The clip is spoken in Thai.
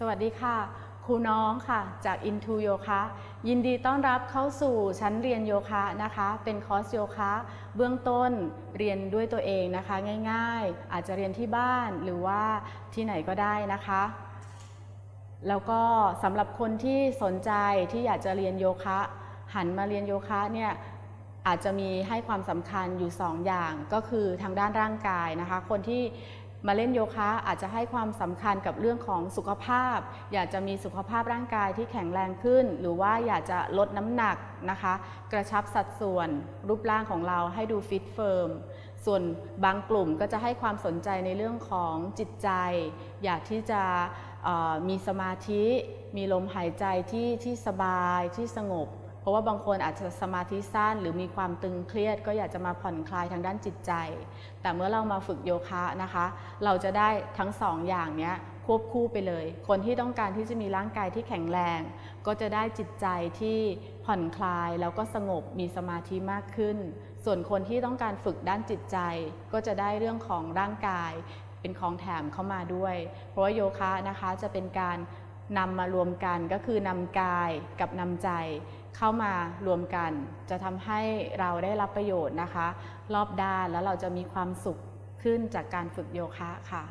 สวัสดีค่ะ ครูน้องค่ะ จาก Into Yoga ยินดีต้อนรับเข้าสู่ชั้นเรียนโยคะนะคะ เป็นคอร์สโยคะเบื้องต้นเรียนด้วยตัวเองนะคะ ง่ายๆ อาจจะเรียนที่บ้านหรือว่าที่ไหนก็ได้นะคะ แล้วก็สำหรับคนที่สนใจที่อยากจะเรียนโยคะ หันมาเรียนโยคะเนี่ยอาจจะมีให้ความสำคัญอยู่2อย่างก็คือทางด้านร่างกายนะคะ คนที่ มาเล่นโยคะอาจจะให้ความสำคัญกับเรื่องของสุขภาพ อยากจะมีสุขภาพร่างกายที่แข็งแรงขึ้น หรือว่าอยากจะลดน้ำหนักนะคะ กระชับสัดส่วน รูปร่างของเราให้ดูฟิตเฟิร์มส่วนบางกลุ่มก็จะให้ความสนใจในเรื่องของจิตใจ อยากที่จะมีสมาธิ มีลมหายใจที่ที่สบายที่สงบ ราะว่าบางคนอาจจะสมาธิสั้น หรือมีความตึงเครียด ก็อยากจะมาผ่อนคลายทางด้านจิตใจ แต่เมื่อเรามาฝึกโยคะนะคะ เราจะได้ทั้งสองอย่างเนี้ยควบคู่ไปเลย คนที่ต้องการที่จะมีร่างกายที่แข็งแรง ก็จะได้จิตใจที่ผ่อนคลายแล้วก็สงบมีสมาธิมากขึ้น ส่วนคนที่ต้องการฝึกด้านจิตใจ ก็จะได้เรื่องของร่างกายเป็นของแถมเข้ามาด้วย เพราะว่าโยคะนะคะจะเป็นการนำมารวมกันก็คือนำกายกับนำใจ เข้ามารวมกัน จะทำให้เราได้รับประโยชน์นะคะ รอบด้านแล้วเราจะมีความสุขขึ้นจากการฝึกโยคะค่ะ